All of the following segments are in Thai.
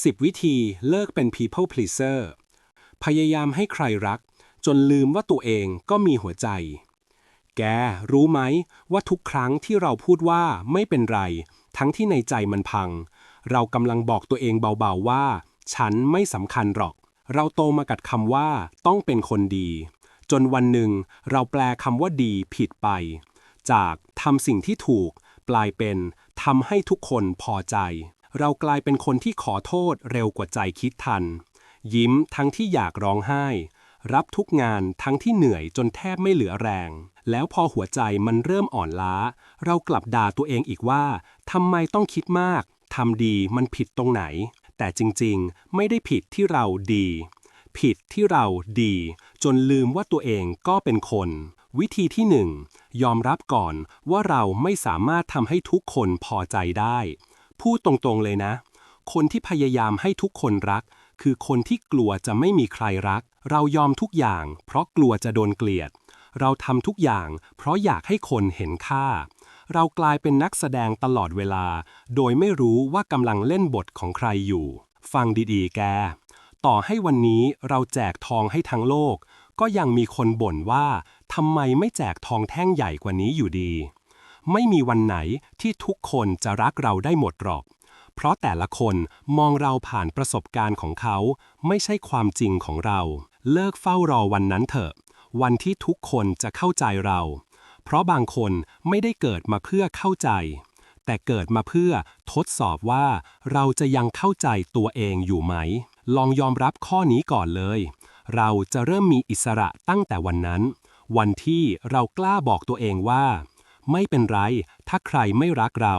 10 วิธีเลิกเป็น people pleaser พยายามให้ใครรัก จนลืมว่าตัวเองก็มีหัวใจ แก รู้ไหมว่าทุกครั้งที่เราพูดว่าไม่เป็นไร ทั้งที่ในใจมันพัง เรากำลังบอกตัวเองเบาๆว่า ฉันไม่สำคัญหรอก เราโตมากับคำว่า ต้องเป็นคนดี จนวันหนึ่ง เราแปลคำว่าดีผิดไป จากทำสิ่งที่ถูกกลายเป็นทำให้ทุกคนพอใจ เรากลายเป็นคนที่ขอโทษเร็วกว่าใจคิดทัน ยิ้มทั้งที่อยากร้องไห้ รับทุกงานทั้งที่เหนื่อยจนแทบไม่เหลือแรง แล้วพอหัวใจมันเริ่มอ่อนล้า เรากลับด่าตัวเองอีกว่าทำไมต้องคิดมากทำดีมันผิดตรงไหน แต่จริงๆ ไม่ได้ผิดที่เราดี ผิดที่เราดี จนลืมว่าตัวเองก็เป็นคน วิธีที่หนึ่งยอมรับก่อนว่าเราไม่สามารถทำให้ทุกคนพอใจได้ พูดตรงๆเลยนะ คนที่พยายามให้ทุกคนรัก คือคนที่กลัวจะไม่มีใครรัก เรายอมทุกอย่าง เพราะกลัวจะโดนเกลียด เราทำทุกอย่าง เพราะอยากให้คนเห็นค่า เรากลายเป็นนักแสดงตลอดเวลา โดยไม่รู้ว่ากำลังเล่นบทของใครอยู่ ฟังดีๆ แก ต่อให้วันนี้เราแจกทองให้ทั้งโลก ก็ยังมีคนบ่นว่าทำไมไม่แจกทองแท่งใหญ่กว่านี้อยู่ดี ไม่มีวันไหนที่ทุกคนจะรักเราได้หมดหรอก เพราะแต่ละคนมองเราผ่านประสบการณ์ของเขา ไม่ใช่ความจริงของเรา เลิกเฝ้ารอวันนั้นเถอะ วันที่ทุกคนจะเข้าใจเรา เพราะบางคนไม่ได้เกิดมาเพื่อเข้าใจ แต่เกิดมาเพื่อทดสอบว่าเราจะยังเข้าใจตัวเองอยู่ไหม ลองยอมรับข้อนี้ก่อนเลย เราจะเริ่มมีอิสระตั้งแต่วันนั้น วันที่เรากล้าบอกตัวเองว่า ไม่เป็นไร ถ้าใครไม่รักเรา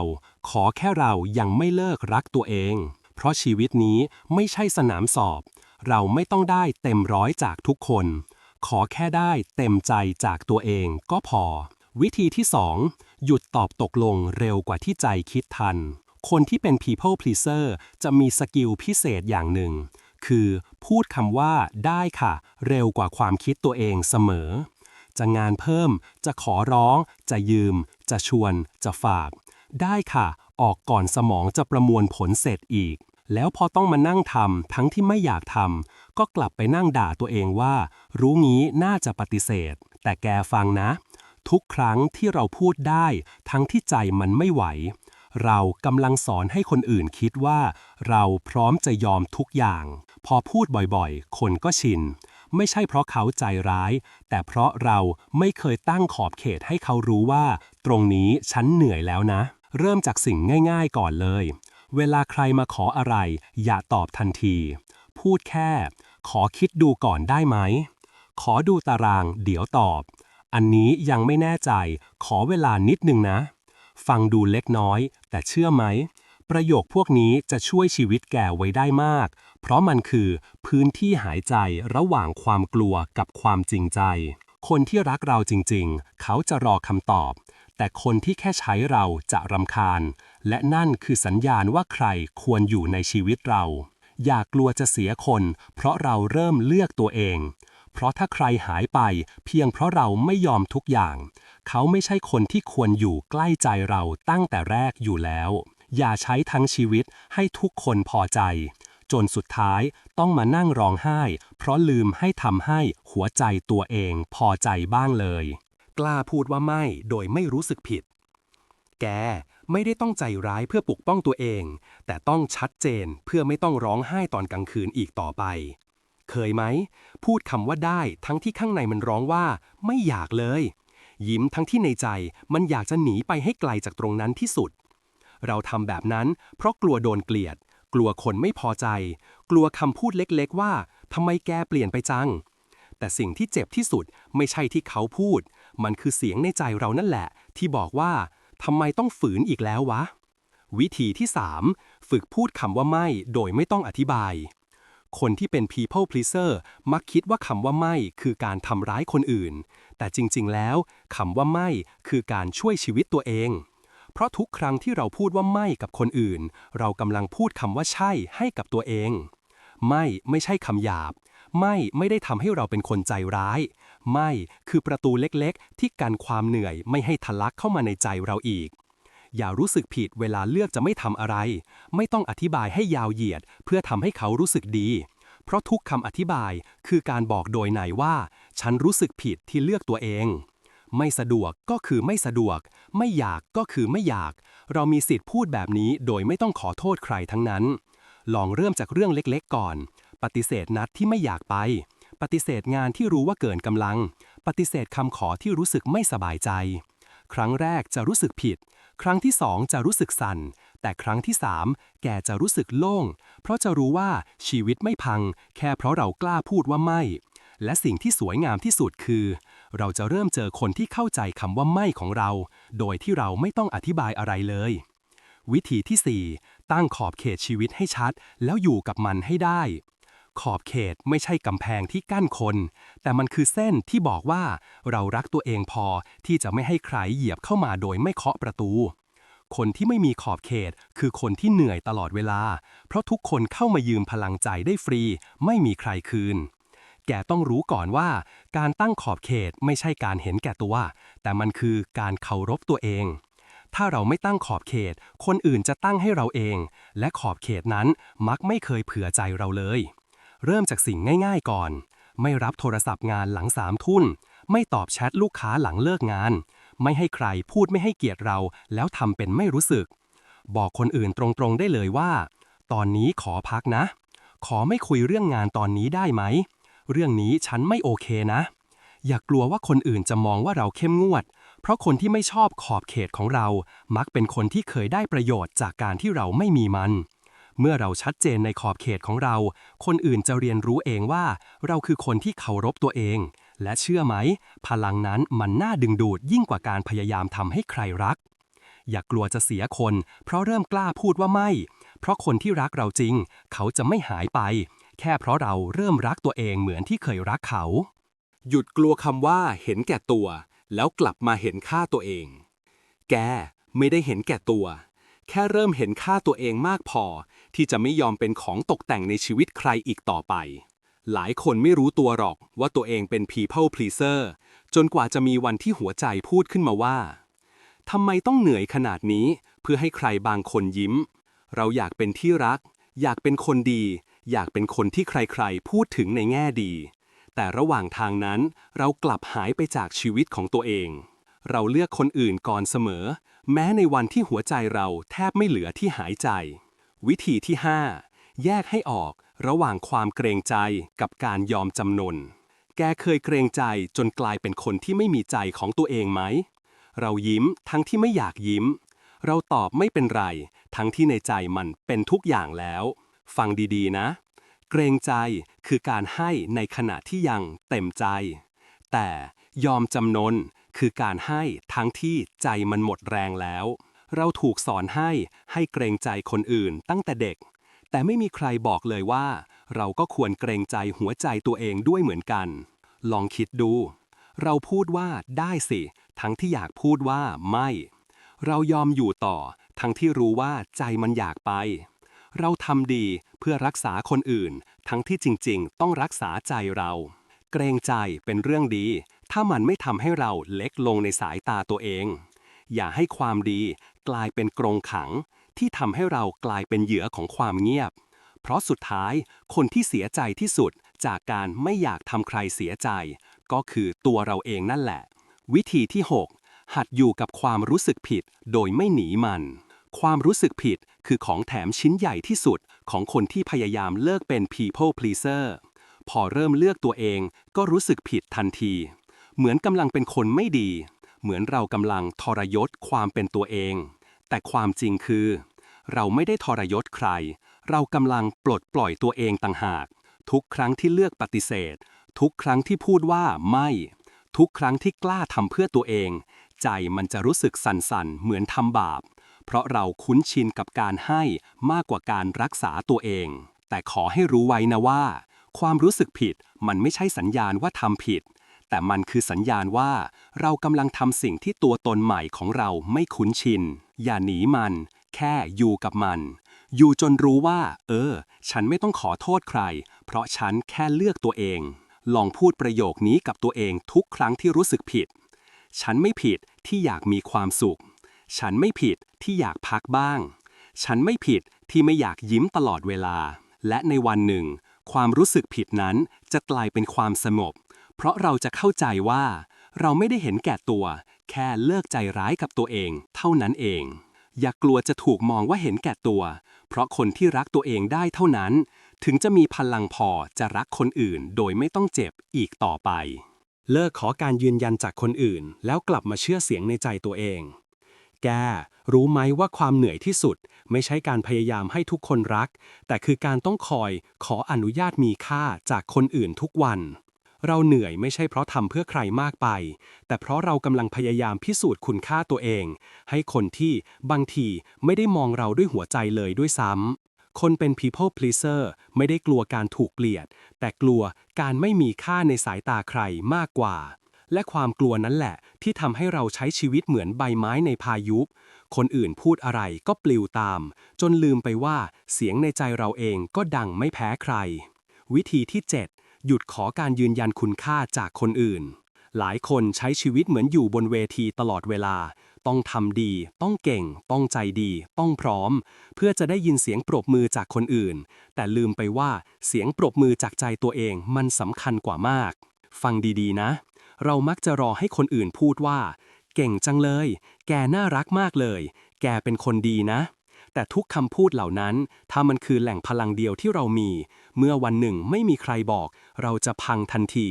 ขอแค่เรายังไม่เลิกรักตัวเอง เพราะชีวิตนี้ไม่ใช่สนามสอบ เราไม่ต้องได้เต็มร้อยจากทุกคน ขอแค่ได้เต็มใจจากตัวเองก็พอ วิธีที่ 2 หยุดตอบตกลงเร็วกว่าที่ใจคิดทัน คนที่เป็น people pleaser จะมีสกิลพิเศษอย่างหนึ่ง คือพูดคำว่าได้ค่ะ เร็วกว่าความคิดตัวเองเสมอ จะงานเพิ่ม จะขอร้อง จะยืม จะชวน จะฝาก ได้ค่ะ ออกก่อนสมองจะประมวลผลเสร็จอีก แล้วพอต้องมานั่งทำทั้งที่ไม่อยากทำก็กลับไปนั่งด่าตัวเองว่า รู้งี้น่าจะปฏิเสธ แต่แกฟังนะ ทุกครั้งที่เราพูดได้ ทั้งที่ใจมันไม่ไหว เรากำลังสอนให้คนอื่นคิดว่า เราพร้อมจะยอมทุกอย่าง พอพูดบ่อยๆ คนก็ชิน ไม่ใช่เพราะเขาใจร้าย แต่เพราะเราไม่เคยตั้งขอบเขตให้เขารู้ว่า ตรงนี้ฉันเหนื่อยแล้วนะ เริ่มจากสิ่งง่าย ๆ ก่อนเลย เวลาใครมาขออะไร อย่าตอบทันที พูดแค่ ขอคิดดูก่อนได้ไหม ขอดูตาราง เดี๋ยวตอบ อันนี้ยังไม่แน่ใจ ขอเวลานิดนึงนะ ฟังดูเล็กน้อย แต่เชื่อไหมประโยคพวกนี้จะช่วยชีวิตแกไว้ได้มาก เพราะมันคือพื้นที่หายใจระหว่างความกลัวกับความจริงใจ คนที่รักเราจริงๆ เขาจะรอคำตอบ แต่คนที่แค่ใช้เราจะรำคาญ และนั่นคือสัญญาณว่าใครควรอยู่ในชีวิตเรา อย่ากลัวจะเสียคน เพราะเราเริ่มเลือกตัวเอง เพราะถ้าใครหายไป เพียงเพราะเราไม่ยอมทุกอย่าง เขาไม่ใช่คนที่ควรอยู่ใกล้ใจเราตั้งแต่แรกอยู่แล้วอย่าใช้ทั้งชีวิตให้ทุกคนพอใจ จนสุดท้ายต้องมานั่งร้องไห้ เพราะลืมให้ทำให้หัวใจตัวเองพอใจบ้างเลย กล้าพูดว่าไม่โดยไม่รู้สึกผิด แกไม่ได้ต้องใจร้ายเพื่อปกป้องตัวเอง แต่ต้องชัดเจนเพื่อไม่ต้องร้องไห้ตอนกลางคืนอีกต่อไป เคยไหม พูดคำว่าได้ทั้งที่ข้างในมันร้องว่าไม่อยากเลย ยิ้มทั้งที่ในใจมันอยากจะหนีไปให้ไกลจากตรงนั้นที่สุดเราทำแบบนั้นเพราะกลัวโดนเกลียด กลัวคนไม่พอใจ กลัวคำพูดเล็กๆว่าทำไมแกเปลี่ยนไปจัง แต่สิ่งที่เจ็บที่สุดไม่ใช่ที่เขาพูด มันคือเสียงในใจเรานั่นแหละ ที่บอกว่าทำไมต้องฝืนอีกแล้ววะ วิธีที่ 3 ฝึกพูดคำว่าไม่โดยไม่ต้องอธิบาย คนที่เป็น people pleaser มักคิดว่าคำว่าไม่คือการทำร้ายคนอื่น แต่จริงๆแล้วคำว่าไม่คือการช่วยชีวิตตัวเอง เพราะทุกครั้งที่เราพูดว่าไม่กับคนอื่น เรากำลังพูดคำว่าใช่ให้กับตัวเอง ไม่ไม่ใช่คำหยาบ ไม่ไม่ได้ทำให้เราเป็นคนใจร้าย ไม่คือประตูเล็กๆ ที่กันความเหนื่อยไม่ให้ทะลักเข้ามาในใจเราอีก อย่ารู้สึกผิดเวลาเลือกจะไม่ทำอะไร ไม่ต้องอธิบายให้ยาวเหยียด เพื่อทำให้เขารู้สึกดี เพราะทุกคำอธิบายคือการบอกโดยไหนว่า ฉันรู้สึกผิดที่เลือกตัวเอง ไม่สะดวกก็คือไม่สะดวก ไม่อยากก็คือไม่อยาก เรามีสิทธิ์พูดแบบนี้โดยไม่ต้องขอโทษใครทั้งนั้น ลองเริ่มจากเรื่องเล็กๆก่อน ปฏิเสธนัดที่ไม่อยากไป ปฏิเสธงานที่รู้ว่าเกินกำลัง ปฏิเสธคำขอที่รู้สึกไม่สบายใจ ครั้งแรกจะรู้สึกผิด ครั้งที่สองจะรู้สึกสั่น แต่ครั้งที่สามแกจะรู้สึกโล่ง เพราะจะรู้ว่าชีวิตไม่พัง แค่เพราะเรากล้าพูดว่าไม่และสิ่งที่สวยงามที่สุดคือ เราจะเริ่มเจอคนที่เข้าใจคำว่าไม่ของเรา โดยที่เราไม่ต้องอธิบายอะไรเลย วิธีที่ 4 ตั้งขอบเขตชีวิตให้ชัด แล้วอยู่กับมันให้ได้ ขอบเขตไม่ใช่กำแพงที่กั้นคน แต่มันคือเส้นที่บอกว่าเรารักตัวเองพอที่จะไม่ให้ใครเหยียบเข้ามาโดยไม่เคาะประตูคนที่ไม่มีขอบเขตคือคนที่เหนื่อยตลอดเวลา เพราะทุกคนเข้ามายืมพลังใจได้ฟรี ไม่มีใครคืน แกต้องรู้ก่อนว่า การตั้งขอบเขตไม่ใช่การเห็นแก่ตัว แต่มันคือการเคารพตัวเอง ถ้าเราไม่ตั้งขอบเขต คนอื่นจะตั้งให้เราเอง และขอบเขตนั้นมักไม่เคยเผื่อใจเราเลย เริ่มจากสิ่งง่าย ๆก่อน ไม่รับโทรศัพท์งานหลังสามทุ่นไม่ตอบแชทลูกค้าหลังเลิกงาน ไม่ให้ใครพูดไม่ให้เกียรติเรา แล้วทำเป็นไม่รู้สึก บอกคนอื่นตรงๆได้เลยว่า ตอนนี้ขอพักนะ ขอไม่คุยเรื่องงานตอนนี้ได้ไหม เรื่องนี้ฉันไม่โอเคนะ อย่ากลัวว่าคนอื่นจะมองว่าเราเข้มงวด เพราะคนที่ไม่ชอบขอบเขตของเรา มักเป็นคนที่เคยได้ประโยชน์จากการที่เราไม่มีมัน เมื่อเราชัดเจนในขอบเขตของเรา คนอื่นจะเรียนรู้เองว่า เราคือคนที่เคารพตัวเอง และเชื่อไหม พลังนั้นมันน่าดึงดูดยิ่งกว่าการพยายามทำให้ใครรัก อย่ากลัวจะเสียคน เพราะเริ่มกล้าพูดว่าไม่ เพราะคนที่รักเราจริง เขาจะไม่หายไป แค่เพราะเราเริ่มรักตัวเองเหมือนที่เคยรักเขา หยุดกลัวคำว่าเห็นแก่ตัว แล้วกลับมาเห็นค่าตัวเอง แกไม่ได้เห็นแก่ตัว แค่เริ่มเห็นค่าตัวเองมากพอ ที่จะไม่ยอมเป็นของตกแต่งในชีวิตใครอีกต่อไป หลายคนไม่รู้ตัวหรอกว่าตัวเองเป็น people pleaser จนกว่าจะมีวันที่หัวใจพูดขึ้นมาว่าทำไมต้องเหนื่อยขนาดนี้เพื่อให้ใครบางคนยิ้ม เราอยากเป็นที่รัก อยากเป็นคนดี อยากเป็นคนที่ใครๆ พูดถึงในแง่ดี แต่ระหว่างทางนั้นเรากลับหายไปจากชีวิตของตัวเอง เราเลือกคนอื่นก่อนเสมอ แม้ในวันที่หัวใจเราแทบไม่เหลือที่หายใจ วิธีที่ 5 แยกให้ออกระหว่างความเกรงใจกับการยอมจำนน แกเคยเกรงใจจนกลายเป็นคนที่ไม่มีใจของตัวเองไหม เรายิ้มทั้งที่ไม่อยากยิ้ม เราตอบไม่เป็นไร ทั้งที่ในใจมันเป็นทุกอย่างแล้ว ฟังดีๆนะ เกรงใจคือการให้ในขณะที่ยังเต็มใจ แต่ยอมจำนนคือการให้ทั้งที่ใจมันหมดแรงแล้ว เราถูกสอนให้ให้เกรงใจคนอื่นตั้งแต่เด็ก แต่ไม่มีใครบอกเลยว่า เราก็ควรเกรงใจหัวใจตัวเองด้วยเหมือนกัน ลองคิดดู เราพูดว่าได้สิ ทั้งที่อยากพูดว่าไม่ เรายอมอยู่ต่อ ทั้งที่รู้ว่าใจมันอยากไป เราทำดีเพื่อรักษาคนอื่น ทั้งที่จริงๆ ต้องรักษาใจเรา เกรงใจเป็นเรื่องดี ถ้ามันไม่ทำให้เราเล็กลงในสายตาตัวเอง อย่าให้ความดีกลายเป็นกรงขัง ที่ทำให้เรากลายเป็นเหยื่อของความเงียบ เพราะสุดท้ายคนที่เสียใจที่สุดจากการไม่อยากทำใครเสียใจ ก็คือตัวเราเองนั่นแหละ วิธีที่ 6 หัดอยู่กับความรู้สึกผิดโดยไม่หนีมัน ความรู้สึกผิดคือของแถมชิ้นใหญ่ที่สุดของคนที่พยายามเลิกเป็น people pleaser พอเริ่มเลือกตัวเองก็รู้สึกผิดทันที เหมือนกำลังเป็นคนไม่ดี เหมือนเรากำลังทรยศความเป็นตัวเอง แต่ความจริงคือ เราไม่ได้ทรยศใคร เรากำลังปลดปล่อยตัวเองต่างหาก ทุกครั้งที่เลือกปฏิเสธ ทุกครั้งที่พูดว่าไม่ ทุกครั้งที่กล้าทำเพื่อตัวเอง ใจมันจะรู้สึกสั่นๆ เหมือนทำบาป เพราะเราคุ้นชินกับการให้มากกว่าการรักษาตัวเอง แต่ขอให้รู้ไว้นะว่า ความรู้สึกผิดมันไม่ใช่สัญญาณว่าทำผิด แต่มันคือสัญญาณว่า เรากำลังทำสิ่งที่ตัวตนใหม่ของเราไม่คุ้นชิน อย่าหนีมัน แค่อยู่กับมัน อยู่จนรู้ว่า เออ ฉันไม่ต้องขอโทษใคร เพราะฉันแค่เลือกตัวเอง ลองพูดประโยคนี้กับตัวเองทุกครั้งที่รู้สึกผิด ฉันไม่ผิดที่อยากมีความสุข ฉันไม่ผิดที่อยากพักบ้าง ฉันไม่ผิดที่ไม่อยากยิ้มตลอดเวลา และในวันหนึ่ง ความรู้สึกผิดนั้นจะกลายเป็นความสงบ เพราะเราจะเข้าใจว่า เราไม่ได้เห็นแก่ตัว แค่เลิกใจร้ายกับตัวเอง เท่านั้นเอง อย่ากลัวจะถูกมองว่าเห็นแก่ตัว เพราะคนที่รักตัวเองได้เท่านั้น ถึงจะมีพลังพอจะรักคนอื่น โดยไม่ต้องเจ็บอีกต่อไป เลิกขอการยืนยันจากคนอื่น แล้วกลับมาเชื่อเสียงในใจตัวเอง แกรู้ไหมว่าความเหนื่อยที่สุด ไม่ใช่การพยายามให้ทุกคนรัก แต่คือการต้องคอยขออนุญาตมีค่าจากคนอื่นทุกวัน เราเหนื่อยไม่ใช่เพราะทำเพื่อใครมากไป แต่เพราะเรากำลังพยายามพิสูจน์คุณค่าตัวเอง ให้คนที่บางทีไม่ได้มองเราด้วยหัวใจเลยด้วยซ้ำคนเป็น people pleaser ไม่ได้กลัวการถูกเกลียด แต่กลัวการไม่มีค่าในสายตาใครมากกว่า และความกลัวนั้นแหละ ที่ทำให้เราใช้ชีวิตเหมือนใบไม้ในพายุ คนอื่นพูดอะไรก็ปลิวตาม จนลืมไปว่าเสียงในใจเราเองก็ดังไม่แพ้ใคร วิธีที่ 7 หยุดขอการยืนยันคุณค่าจากคนอื่น หลายคนใช้ชีวิตเหมือนอยู่บนเวทีตลอดเวลา ต้องทำดี ต้องเก่ง ต้องใจดี ต้องพร้อม เพื่อจะได้ยินเสียงปรบมือจากคนอื่น แต่ลืมไปว่าเสียงปรบมือจากใจตัวเองมันสำคัญกว่ามาก ฟังดีๆนะ เรามักจะรอให้คนอื่นพูดว่า เก่งจังเลย แกน่ารักมากเลย แกเป็นคนดีนะ แต่ทุกคำพูดเหล่านั้น ถ้ามันคือแหล่งพลังเดียวที่เรามี เมื่อวันหนึ่งไม่มีใครบอก เราจะพังทันที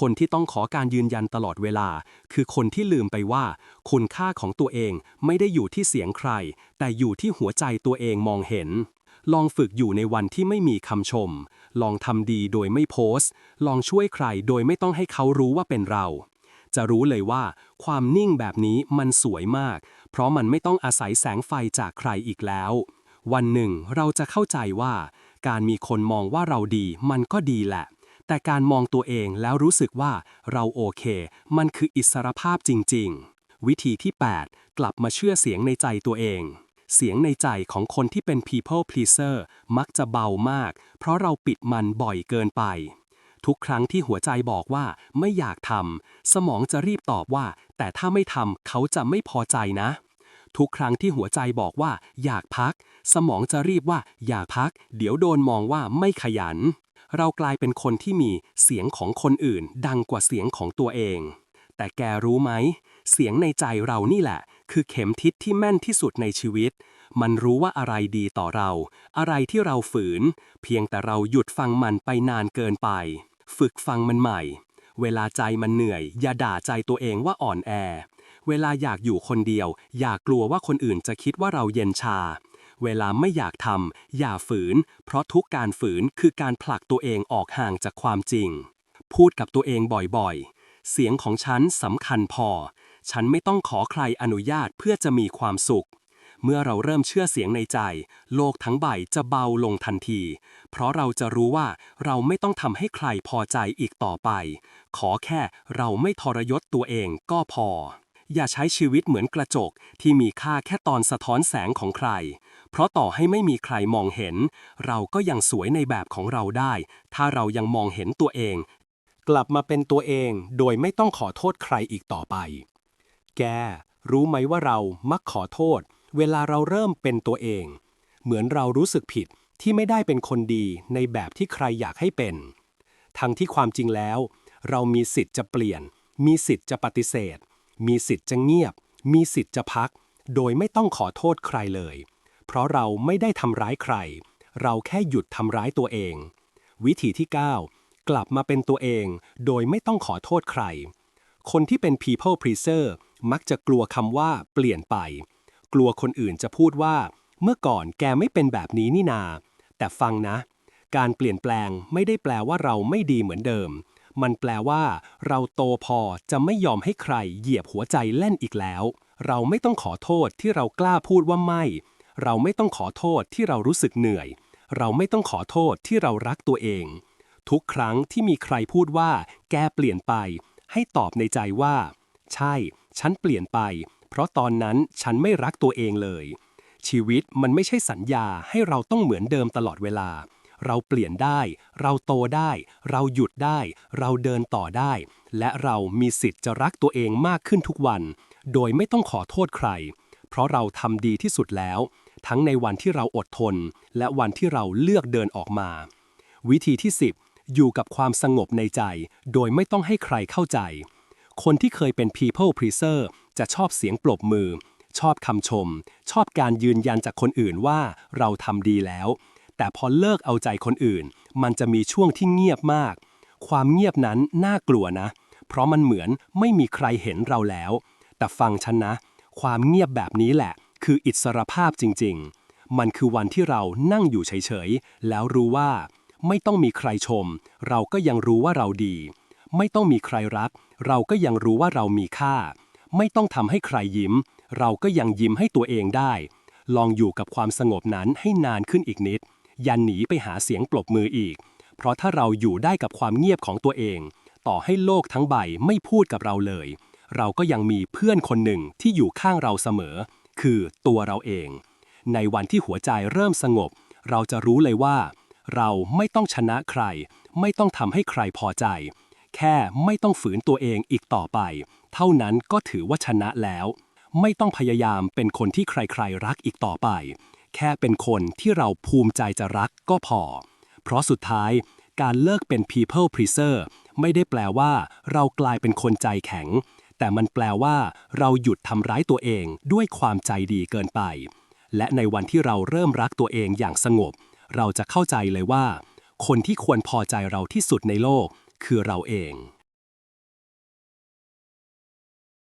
คนที่ต้องขอการยืนยันตลอดเวลา คือคนที่ลืมไปว่า คุณค่าของตัวเองไม่ได้อยู่ที่เสียงใคร แต่อยู่ที่หัวใจตัวเองมองเห็น ลองฝึกอยู่ในวันที่ไม่มีคำชม ลองทำดีโดยไม่โพสต์ ลองช่วยใครโดยไม่ต้องให้เขารู้ว่าเป็นเรา จะรู้เลยว่า ความนิ่งแบบนี้มันสวยมาก เพราะมันไม่ต้องอาศัยแสงไฟจากใครอีกแล้ว วันหนึ่งเราจะเข้าใจว่า การมีคนมองว่าเราดีมันก็ดีแหละ แต่การมองตัวเองแล้วรู้สึกว่าเราโอเค มันคืออิสรภาพจริง ๆ วิธีที่ 8 กลับมาเชื่อเสียงในใจตัวเอง เสียงในใจของคนที่เป็น people pleaser มักจะเบามาก เพราะเราปิดมันบ่อยเกินไป ทุกครั้งที่หัวใจบอกว่าไม่อยากทำสมองจะรีบตอบว่า แต่ถ้าไม่ทำเขาจะไม่พอใจนะ ทุกครั้งที่หัวใจบอกว่า อยากพัก สมองจะรีบว่า อยากพัก เดี๋ยวโดนมองว่าไม่ขยัน เรากลายเป็นคนที่มีเสียงของคนอื่น ดังกว่าเสียงของตัวเอง แต่แกรู้ไหม เสียงในใจเรานี่แหละ คือเข็มทิศที่แม่นที่สุดในชีวิต มันรู้ว่าอะไรดีต่อเรา อะไรที่เราฝืน เพียงแต่เราหยุดฟังมันไปนานเกินไป ฝึกฟังมันใหม่ เวลาใจมันเหนื่อย อย่าด่าใจตัวเองว่าอ่อนแอ เวลาอยากอยู่คนเดียว อย่ากลัวว่าคนอื่นจะคิดว่าเราเย็นชา เวลาไม่อยากทำอย่าฝืน เพราะทุกการฝืนคือการผลักตัวเองออกห่างจากความจริง พูดกับตัวเองบ่อยๆเสียงของฉันสำคัญพอ ฉันไม่ต้องขอใครอนุญาตเพื่อจะมีความสุข เมื่อเราเริ่มเชื่อเสียงในใจ โลกทั้งใบจะเบาลงทันที เพราะเราจะรู้ว่าเราไม่ต้องทำให้ใครพอใจอีกต่อไป ขอแค่เราไม่ทรยศตัวเองก็พอ อย่าใช้ชีวิตเหมือนกระจกที่มีค่าแค่ตอนสะท้อนแสงของใคร เพราะต่อให้ไม่มีใครมองเห็น เราก็ยังสวยในแบบของเราได้ ถ้าเรายังมองเห็นตัวเอง กลับมาเป็นตัวเองโดยไม่ต้องขอโทษใครอีกต่อไป แก รู้ไหมว่าเรามักขอโทษ เวลาเราเริ่มเป็นตัวเอง เหมือนเรารู้สึกผิดที่ไม่ได้เป็นคนดีในแบบที่ใครอยากให้เป็น ทั้งที่ความจริงแล้ว เรามีสิทธิ์จะเปลี่ยน มีสิทธิ์จะปฏิเสธ มีสิทธิ์จะเงียบ มีสิทธิ์จะพัก โดยไม่ต้องขอโทษใครเลย เพราะเราไม่ได้ทำร้ายใคร เราแค่หยุดทำร้ายตัวเอง วิธีที่ 9 กลับมาเป็นตัวเอง โดยไม่ต้องขอโทษใคร คนที่เป็น people pleaser มักจะกลัวคำว่าเปลี่ยนไป กลัวคนอื่นจะพูดว่า เมื่อก่อนแกไม่เป็นแบบนี้นี่นา แต่ฟังนะ การเปลี่ยนแปลงไม่ได้แปลว่าเราไม่ดีเหมือนเดิม มันแปลว่า เราโตพอจะไม่ยอมให้ใครเหยียบหัวใจเล่นอีกแล้ว เราไม่ต้องขอโทษที่เรากล้าพูดว่าไม่ เราไม่ต้องขอโทษที่เรารู้สึกเหนื่อย เราไม่ต้องขอโทษที่เรารักตัวเอง ทุกครั้งที่มีใครพูดว่า แกเปลี่ยนไป ให้ตอบในใจว่า ใช่ ฉันเปลี่ยนไป เพราะตอนนั้นฉันไม่รักตัวเองเลย ชีวิตมันไม่ใช่สัญญาให้เราต้องเหมือนเดิมตลอดเวลา เราเปลี่ยนได้ เราโตได้ เราหยุดได้ เราเดินต่อได้ และเรามีสิทธิ์จะรักตัวเองมากขึ้นทุกวัน โดยไม่ต้องขอโทษใคร เพราะเราทำดีที่สุดแล้ว ทั้งในวันที่เราอดทน และวันที่เราเลือกเดินออกมา วิธีที่ 10 อยู่กับความสงบในใจ โดยไม่ต้องให้ใครเข้าใจ คนที่เคยเป็น people pleaser จะชอบเสียงปรบมือ ชอบคำชม ชอบการยืนยันจากคนอื่นว่าเราทำดีแล้ว แต่พอเลิกเอาใจคนอื่น มันจะมีช่วงที่เงียบมาก ความเงียบนั้นน่ากลัวนะ เพราะมันเหมือนไม่มีใครเห็นเราแล้ว แต่ฟังฉันนะ ความเงียบแบบนี้แหละ คืออิสรภาพจริง ๆ มันคือวันที่เรานั่งอยู่เฉย ๆ แล้วรู้ว่า ไม่ต้องมีใครชม เราก็ยังรู้ว่าเราดี ไม่ต้องมีใครรัก เราก็ยังรู้ว่าเรามีค่า ไม่ต้องทำให้ใครยิ้ม เราก็ยังยิ้มให้ตัวเองได้ ลองอยู่กับความสงบนั้นให้นานขึ้นอีกนิดย่าหนีไปหาเสียงปรบมืออีก เพราะถ้าเราอยู่ได้กับความเงียบของตัวเอง ต่อให้โลกทั้งใบไม่พูดกับเราเลย เราก็ยังมีเพื่อนคนหนึ่งที่อยู่ข้างเราเสมอ คือตัวเราเอง ในวันที่หัวใจเริ่มสงบ เราจะรู้เลยว่า เราไม่ต้องชนะใคร ไม่ต้องทำให้ใครพอใจ แค่ไม่ต้องฝืนตัวเองอีกต่อไป เท่านั้นก็ถือว่าชนะแล้ว ไม่ต้องพยายามเป็นคนที่ใครๆรักอีกต่อไป แค่เป็นคนที่เราภูมิใจจะรักก็พอ เพราะสุดท้ายการเลิกเป็น people pleaser ไม่ได้แปลว่า เรากลายเป็นคนใจแข็ง แต่มันแปลว่า เราหยุดทำร้ายตัวเองด้วยความใจดีเกินไป และในวันที่เราเริ่มรักตัวเองอย่างสงบ เราจะเข้าใจเลยว่า คนที่ควรพอใจเราที่สุดในโลกคือเราเอง